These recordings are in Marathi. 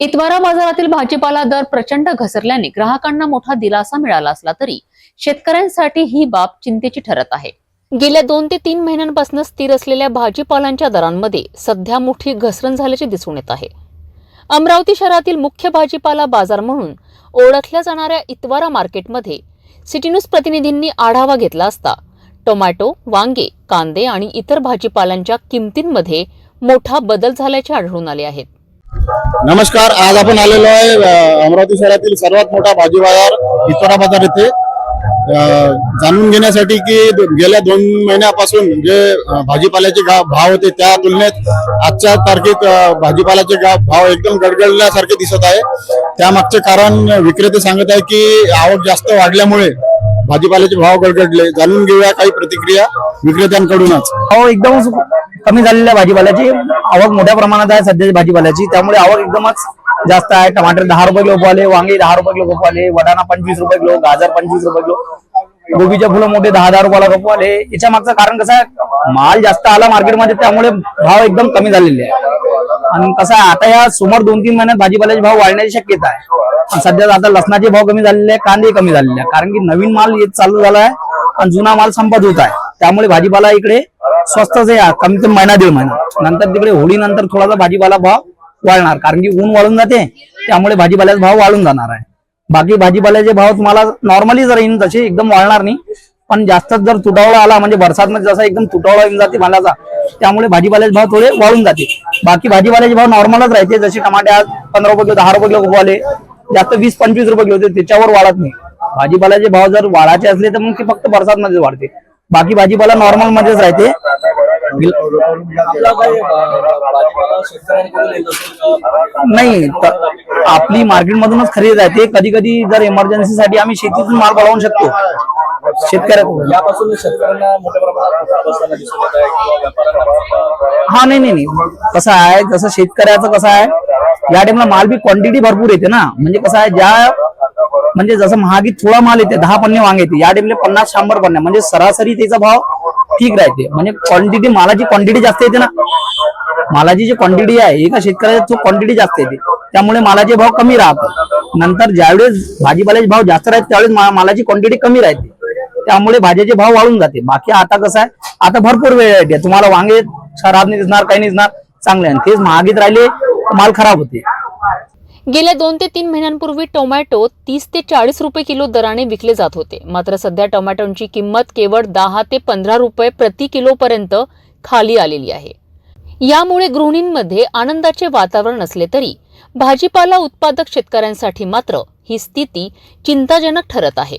इतवारा बाजारातील भाजीपाला दर प्रचंड घसरल्याने ग्राहकांना मोठा दिलासा मिळाला असला तरी शेतकऱ्यांसाठी ही बाब चिंतेची ठरत आहे. गेल्या दोन ते तीन महिन्यांपासून स्थिर असलेल्या भाजीपालांच्या दरांमध्ये सध्या मोठी घसरण झाल्याचे दिसून येत आहे. अमरावती शहरातील मुख्य भाजीपाला बाजार म्हणून ओळखल्या जाणाऱ्या इतवारा मार्केटमध्ये सिटी न्यूज प्रतिनिधींनी आढावा घेतला असता टोमॅटो वांगे कांदे आणि इतर भाजीपाल्यांच्या किमतींमध्ये मोठा बदल झाल्याचे आढळून आले आहेत. नमस्कार आज आपण आलेलो आहे अमरावती शहरातील सर्वात मोठा भाजी बाजार इतोरा बाजार येथे जाणून घेण्यासाठी की गेल्या दोन महिन्यापासून जे भाजीपाल्याचे भाव होते त्या तुलनेत आजच्या तारखेत भाजीपाल्याचे भाव एकदम गडगडल्यासारखे दिसत आहे. त्यामागचे कारण विक्रेते सांगत आहे की आवक जास्त वाढल्यामुळे भाजीपाल्याचे भाव गडगडले. जाणून घेऊया काही प्रतिक्रिया विक्रेत्यांकडूनच. भाव एकदमच कमी झालेल्या भाजीपाल्याची आवक मोठ्या प्रमाणात आहे सध्याची भाजीपाल्याची. त्यामुळे आवक एकदमच जास्त आहे. टमाटर दहा रुपये किलो आले वांगे दहा रुपये किलो गप्पू आले पंचवीस रुपये किलो गाजर पंचवीस रुपये किलो गोबीचे फुलं मोठे दहा दहा रुपयाला गप्पू आले याच्या मागचं कारण कसं आहे? माल जास्त आला मार्केटमध्ये त्यामुळे भाव एकदम कमी झालेले आहे. आणि कसं आहे आता या सुमार दोन तीन महिन्यात भाजीपाल्याचे भाव वाढण्याची शक्यता आहे. सध्या आता लसणाचे भाव कमी झालेले आहे कांदे कमी झालेले आहे. कारण की नवीन माल येत चालू झाला आहे आणि जुना माल संपत होत आहे. त्यामुळे भाजीपाला इकडे स्वस्तच आहे कमी कमी महिना दीड महिना. नंतर तिकडे होळी नंतर थोडासा भाजीपाला भाव वाढणार. कारण की ऊन वाढून जाते त्यामुळे भाजीपाल्याचा भाव वाढून जाणार आहे. बाकी भाजीपाल्याचे भाव तुम्हाला नॉर्मली जर येईन तसे एकदम वाढणार नाही. पण जास्तच जर तुटावळा आला म्हणजे बरसातमध्ये जसा एकदम तुटावळा येऊन जाते मालाचा त्यामुळे भाजीपाल्याचे भाव थोडे वाढून जाते. बाकी भाजीपाल्याचे भाव नॉर्मलच राहते. जसे टमाटे आज पंधरा रुपये किलो दहा रुपये किलो आले जास्त वीस पंचवीस रुपये किलो होते त्याच्यावर वाढत नाही. भाजीपाल्याचे भाव जर वाढायचे असले तर मग ते फक्त बरसातमध्ये वाढते. बाकी भाजीपाला नॉर्मल मध्येच राहते. नाही आपली मार्केटमधूनच खरेदी राहते. कधी कधी जर इमर्जन्सीसाठी आम्ही शेतीतून माल पळवू शकतो. शेतकऱ्याकडून यापासून शेतकऱ्यांना मोठ्या प्रमाणात हा नाही नाही नाही. कसं आहे जसं शेतकऱ्याचं कसं आहे या टाइमला माल बी क्वांटिटी भरपूर येते ना. म्हणजे कसं आहे ज्या म्हणजे जसं महागी थोडा माल येते दहा पन्ने वांगे येते या टाइमला पन्नास शंभर पन्ने म्हणजे सरासरी त्याचा भाव ठीक राहते. म्हणजे क्वांटिटी मालाची क्वांटिटी जास्त येते ना. मालाची जी क्वांटिटी आहे एका शेतकऱ्याची क्वांटिटी जास्त येते. त्यामुळे मालाचे भाव कमी राहतात. नंतर ज्यावेळेस भाजीपाल्याचे भाव जास्त राहते त्यावेळेस मालाची क्वांटिटी कमी राहते. त्यामुळे भाज्याचे भाव वाढून जाते. बाकी आता कसं आहे आता भरपूर वेळ आहे तुम्हाला वांगे खराब नाही दिसणार काही नाही दिसणार चांगले आणि तेच महागीत राहिले माल खराब होते. गेल्या दोन ते तीन महिन्यांपूर्वी टोमॅटो तीस ते चाळीस रुपये किलो दराने विकले जात होते. मात्र सध्या टोमॅटोची किंमत केवळ दहा ते पंधरा रुपये प्रति किलोपर्यंत खाली आलेली आहे. यामुळे गृहिणींमध्ये आनंदाचे वातावरण असले तरी भाजीपाला उत्पादक शेतकऱ्यांसाठी मात्र ही स्थिती चिंताजनक ठरत आहे.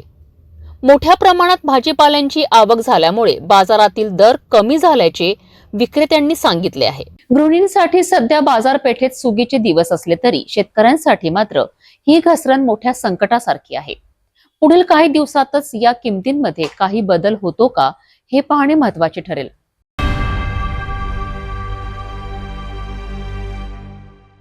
मोठ्या प्रमाणात भाजीपाल्यांची आवक झाल्यामुळे बाजारातील दर कमी झाल्याचे विक्रेत्यांनी सांगितले आहे. गृहिणींसाठी सध्या बाजारपेठेत सुगीचे दिवस असले तरी शेतकऱ्यांसाठी मात्र ही घसरण मोठ्या संकटासारखी आहे. पुढील काही दिवसातच या किमतींमध्ये काही बदल होतो का हे पाहणे महत्त्वाचे ठरेल.